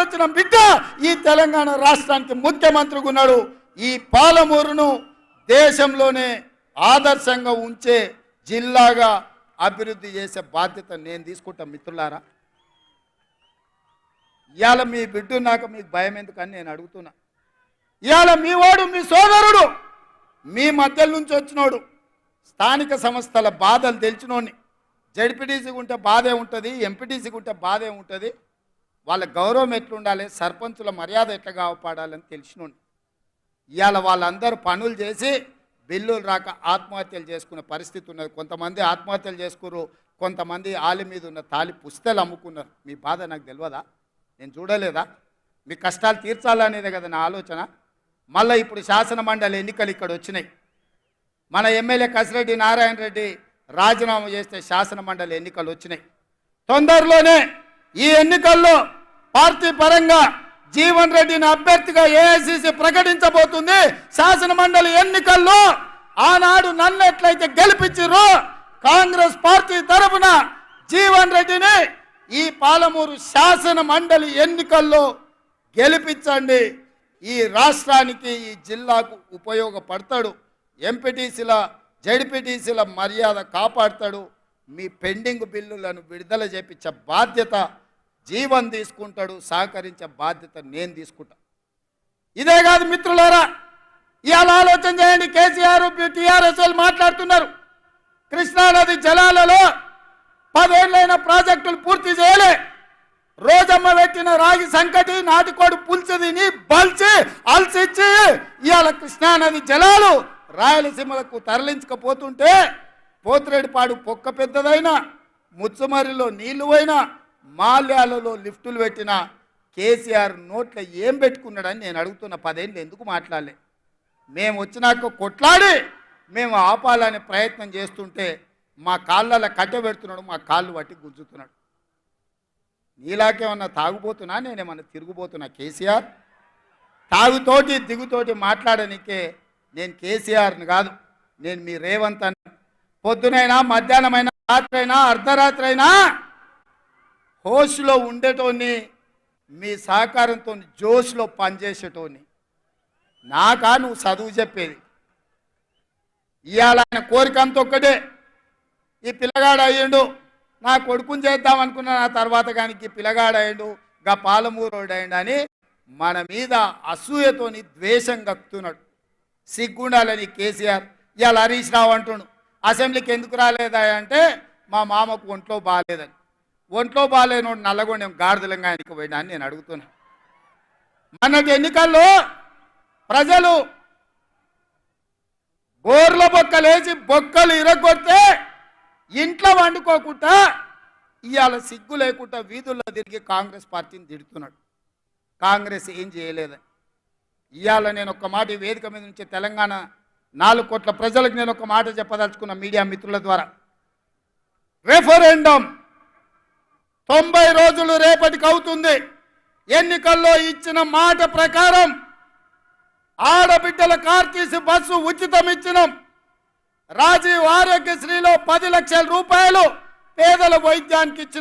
వచ్చిన బిడ్డ ఈ తెలంగాణ రాష్ట్రానికి ముఖ్యమంత్రిగా ఉన్నాడు. ఈ పాలమూరును దేశంలోనే ఆదర్శంగా ఉంచే జిల్లాగా అభివృద్ధి చేసే బాధ్యత నేను తీసుకుంటా మిత్రులారా. ఇవాళ మీ బిడ్డు నాకు మీకు భయం ఎందుకని నేను అడుగుతున్నా. ఇవాళ మీ వాడు మీ సోదరుడు మీ మధ్య నుంచి వచ్చినోడు స్థానిక సంస్థల బాధలు తెలిసినోడిని జడ్పీటీసీకి ఉంటే బాధే ఉంటుంది ఎంపీటీసీకి ఉంటే బాధే ఉంటుంది. వాళ్ళ గౌరవం ఎట్లుండాలి సర్పంచుల మర్యాద ఎట్లా కాపాడాలని తెలిసినోడిని ఇవాళ వాళ్ళందరూ పనులు చేసి బిల్లులు రాక ఆత్మహత్యలు చేసుకునే పరిస్థితి ఉన్నది. కొంతమంది ఆత్మహత్యలు చేసుకున్నారు కొంతమంది ఆలి మీద ఉన్న తాలి పుస్తలు అమ్ముకున్నారు. మీ బాధ నాకు తెలియదా నేను చూడలేదా? మీ కష్టాలు తీర్చాలనేదే కదా నా ఆలోచన. మళ్ళీ ఇప్పుడు శాసన మండలి ఎన్నికలు ఇక్కడ వచ్చినాయి. మన ఎమ్మెల్యే కసిరెడ్డి నారాయణ రెడ్డి రాజీనామా చేస్తే శాసన మండలి ఎన్నికలు వచ్చినాయి. తొందరలోనే ఈ ఎన్నికల్లో పార్టీ పరంగా జీవన్ రెడ్డిని అభ్యర్థిగా ఏఐసిసి ప్రకటించబోతుంది. శాసన మండలి ఎన్నికల్లో ఆనాడు నన్ను ఎట్లయితే గెలిపించారో కాంగ్రెస్ పార్టీ తరఫున జీవన్ రెడ్డిని ఈ పాలమూరు శాసన మండలి ఎన్నికల్లో గెలిపించండి. ఈ రాష్ట్రానికి ఈ జిల్లాకు ఉపయోగపడతాడు. ఎంపీటీసీల జడ్పీటీసీల మర్యాద కాపాడతాడు. మీ పెండింగ్ బిల్లులను విడుదల చేపించే బాధ్యత జీవన్ తీసుకుంటాడు సహకరించే బాధ్యత నేను తీసుకుంటా. ఇదే కాదు మిత్రులారా ఇవాళ ఆలోచన చేయండి కేసీఆర్ టీఆర్ఎస్ మాట్లాడుతున్నారు. కృష్ణానది జలాలలో పదేళ్ళైన ప్రాజెక్టులు పూర్తి చేయలే. రోజమ్మ పెట్టిన రాగి సంకటి నాటుకోడు పులుసు తిని బల్చి అల్సిచ్చి ఇవాళ కృష్ణానది జలాలు రాయలసీమలకు తరలించకపోతుంటే పోతిరెడ్డిపాడు పొక్క పెద్దదైనా ముచ్చుమరిలో నీళ్ళు పోయినా మాల్యాలలో లిఫ్టులు పెట్టిన కేసీఆర్ నోట్ల ఏం పెట్టుకున్నాడని నేను అడుగుతున్న పదేళ్ళు ఎందుకు మాట్లాడలే? మేము వచ్చినాక కొట్లాడి మేము ఆపాలనే ప్రయత్నం చేస్తుంటే మా కాళ్ళలో కట్టె పెడుతున్నాడు మా కాళ్ళు పట్టి గుంజుతున్నాడు. నీలాకేమన్నా తాగుబోతున్నా? నేనేమన్నా తిరుగుబోతున్నా? కేసీఆర్ తాగుతోటి దిగుతోటి మాట్లాడనికే నేను కేసీఆర్ని కాదు నేను మీ రేవంత్ అని పొద్దునైనా మధ్యాహ్నమైనా రాత్రైనా అర్ధరాత్రి అయినా హోస్లో ఉండేటోని మీ సహకారంతో జోష్లో పనిచేసేటోని. నాకా నువ్వు చదువు చెప్పేది. ఇవాళ ఆయన కోరిక అంత ఒక్కటే. ఈ పిల్లగాడు అయ్యిండు నా కొడుకుని చేద్దాం అనుకున్న నా తర్వాత కానీ ఈ పిల్లగాడు అయ్యిండు గా పాలమూరోడు అయ్యిండు అని మన మీద అసూయతోని ద్వేషం కక్కుతున్నాడు. సిగ్గుండాలని కేసీఆర్. ఇవాళ హరీష్ రావు అంటుండు అసెంబ్లీకి ఎందుకు రాలేదా? అంటే మా మామకు ఒంట్లో బాగాలేదని ఒంట్లో బాగాలేనోడు నల్లగొండెం గాడిదలంగా ఆయనకి పోయినా అని నేను అడుగుతున్నా. మనకి ఎన్నికల్లో ప్రజలు బోర్ల బొక్కలేసి బొక్కలు ఇరగొడితే ఇంట్లో వండుకోకుండా ఇవాళ సిగ్గు లేకుండా వీధుల్లో తిరిగి కాంగ్రెస్ పార్టీని తిడుతున్నాడు. కాంగ్రెస్ ఏం చేయలేదని ఇవాళ నేను ఒక మాట వేదిక మీద నుంచి తెలంగాణ నాలుగు కోట్ల ప్రజలకు నేను ఒక మాట చెప్పదలుచుకున్న మీడియా మిత్రుల ద్వారా రెఫరెండం తొంభై రోజులు రేపటికి అవుతుంది. ఎన్నికల్లో ఇచ్చిన మాట ప్రకారం ఆడబిడ్డల కార్తీసి బస్సు ఉచితం ఇచ్చినాం రాజీవ్ ఆరోగ్యశ్రీలో పది లక్షల రూపాయలు పేదల వైద్యానికి ఇచ్చిన